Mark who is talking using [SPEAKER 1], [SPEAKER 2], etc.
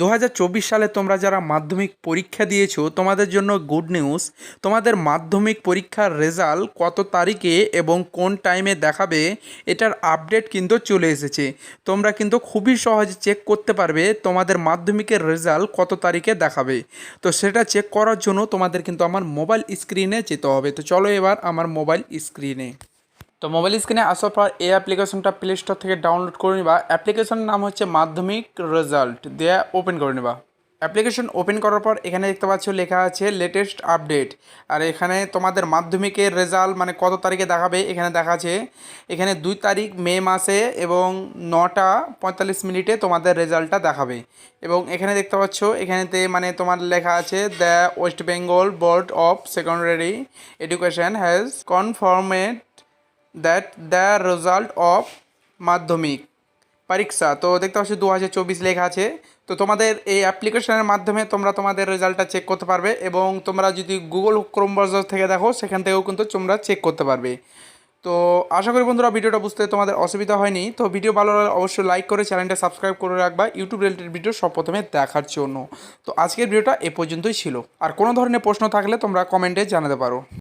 [SPEAKER 1] দু হাজার চব্বিশ সালে তোমরা যারা মাধ্যমিক পরীক্ষা দিয়েছ, তোমাদের জন্য গুড নিউজ তোমাদের মাধ্যমিক পরীক্ষার রেজাল্ট কত তারিখে এবং কোন টাইমে দেখাবে, এটার আপডেট কিন্তু চলে এসেছে। তোমরা কিন্তু খুবই সহজে চেক করতে পারবে তোমাদের মাধ্যমিকের রেজাল্ট কত তারিখে দেখাবে। তো সেটা চেক করার জন্য তোমাদের কিন্তু আমার মোবাইল স্ক্রিনে যেতে হবে। তো চলো এবার আমার মোবাইল স্ক্রিনে তো মোবাইল স্ক্রিনে আসার পর এই অ্যাপ্লিকেশনটা প্লে স্টোর থেকে ডাউনলোড করে নিবা। অ্যাপ্লিকেশনের নাম হচ্ছে মাধ্যমিক রেজাল্ট দিয়ে ওপেন করে নিবা। অ্যাপ্লিকেশন ওপেন করার পর এখানে দেখতে পাচ্ছ লেখা আছে লেটেস্ট আপডেট আর এখানে তোমাদের মাধ্যমিকের রেজাল্ট মানে কত তারিখে দেখাবে, এখানে দেখা আছে এখানে দুই তারিখ মে মাসে এবং নটা পঁয়তাল্লিশ মিনিটে তোমাদের রেজাল্টটা দেখাবে। এবং এখানে দেখতে পাচ্ছ এখানেতে মানে তোমার লেখা আছে the West Bengal board of secondary education has confirmed that the result of Madhyamik পরীক্ষা। তো দেখতে পাচ্ছি দু হাজার চব্বিশ লেখা আছে। তো তোমাদের এই অ্যাপ্লিকেশনের মাধ্যমে তোমরা তোমাদের রেজাল্টটা চেক করতে পারবে এবং তোমরা যদি গুগল ক্রোম ব্রাউজার থেকে দেখো, সেখান থেকেও কিন্তু তোমরা চেক করতে পারবে। তো আশা করি বন্ধুরা ভিডিওটা বুঝতে তোমাদের অসুবিধা হয়নি। তো ভিডিও ভালো লাগলে অবশ্যই লাইক করে চ্যানেলটা সাবস্ক্রাইব করে রাখবা ইউটিউব রিলেটেড ভিডিও সব প্রথমে দেখার জন্য। তো আজকের ভিডিওটা এ পর্যন্তই ছিল। আর কোনো ধরনের প্রশ্ন থাকলে তোমরা কমেন্টে জানাতে পারো।